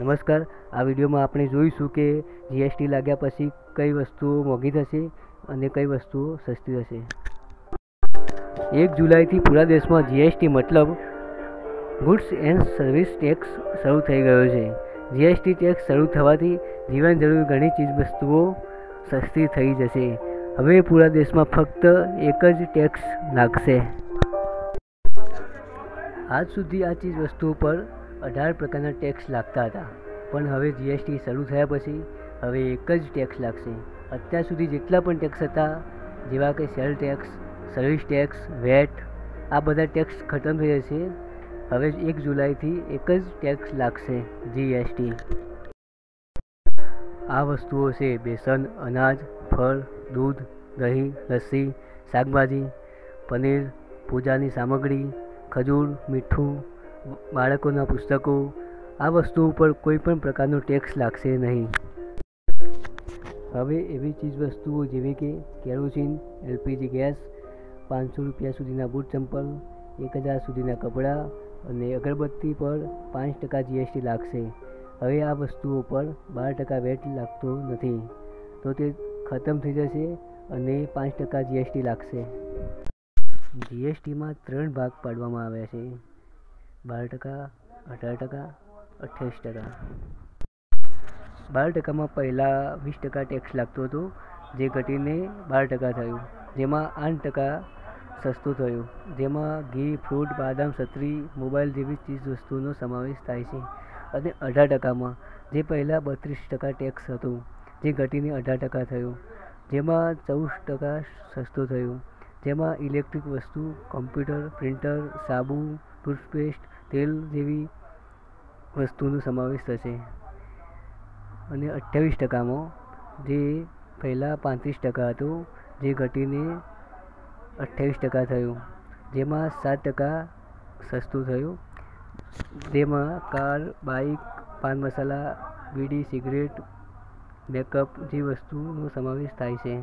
નમસ્કાર. આ વિડીયોમાં આપણે જોઈશું કે જીએસટી લાગ્યા પછી કઈ વસ્તુઓ મોંઘી થશે અને કઈ વસ્તુઓ સસ્તી થશે. એક જુલાઈથી પૂરા દેશમાં જીએસટી મતલબ ગુડ્સ એન્ડ સર્વિસ ટેક્સ શરૂ થઈ ગયો છે. જીએસટી ટેક્સ શરૂ થવાથી જીવન જરૂરી ઘણી ચીજ વસ્તુઓ સસ્તી થઈ જશે. હવે પૂરા દેશમાં ફક્ત એક જ ટેક્સ લાગશે. આજ સુધી આ ચીજ વસ્તુઓ પર અઢાર પ્રકારના ટેક્સ લાગતા હતા. પણ હવે જીએસટી શરૂ થયા પછી હવે એક જ ટેક્સ લાગશે. અત્યાર સુધી જેટલા પણ ટેક્સ હતા, જેવા કે sale tax service tax VAT આ બધા ટેક્સ ખતમ થઈ જશે હવે એક જુલાઈથી એક જ ટેક્સ લાગશે જીએસટી આ વસ્તુઓ છે બેસન, અનાજ, ફળ, દૂધ, દહીં, લસ્સી, શાકભાજી, પનીર, પૂજાની સામગ્રી, ખજૂર, મીઠું બાળકોના પુસ્તકો, આ વસ્તુ ઉપર કોઈ પણ પ્રકારનો ટેક્સ લાગશે નહીં. હવે એવી ચીજ વસ્તુઓ જેવી કે કેરોસીન, એલપીજી ગેસ, પાંચસો રૂપિયા સુધીના બૂટ ચંપલ, એક હજાર સુધીના કપડાં અને અગરબત્તી પર પાંચ ટકા જીએસટી લાગશે. હવે આ વસ્તુઓ પર બાર ટકા વેટ લાગતો નથી. તો તે ખતમ થઈ જશે અને પાંચ ટકા જીએસટી લાગશે. જીએસટીમાં ત્રણ ભાગ પાડવામાં આવ્યા છે. બાર ટકા, અઢાર ટકા, અઠ્યાવીસ ટકા. બાર ટકામાં પહેલાં વીસ ટકા ટેક્સ લાગતો હતો, જે ઘટીને બાર ટકા થયું. જેમાં આઠ ટકા સસ્તું થયું. જેમાં ઘી ફ્રૂટ બાદામ, છત્રી મોબાઈલ જેવી ચીજ વસ્તુઓનો સમાવેશ થાય છે. અને અઢાર ટકામાં, જે પહેલાં બત્રીસ ટકા ટેક્સ હતું, જે ઘટીને અઢાર ટકા થયું. જેમાં ચૌદ ટકા સસ્તું થયું. જેમાં ઇલેક્ટ્રિક વસ્તુ, કોમ્પ્યુટર, પ્રિન્ટર, સાબુ, ટૂથપેસ્ટ, તેલ જેવી વસ્તુનો સમાવેશ થશે અને અઠ્યાવીસ ટકામાં, જે પહેલાં પાંત્રીસ ટકા હતું, જે ઘટીને અઠ્યાવીસ ટકા થયું. જેમાં સાત ટકા સસ્તું થયું. જેમાં car, bike, pan masala, bidi, cigarette, makeup જે વસ્તુનો સમાવેશ થાય છે.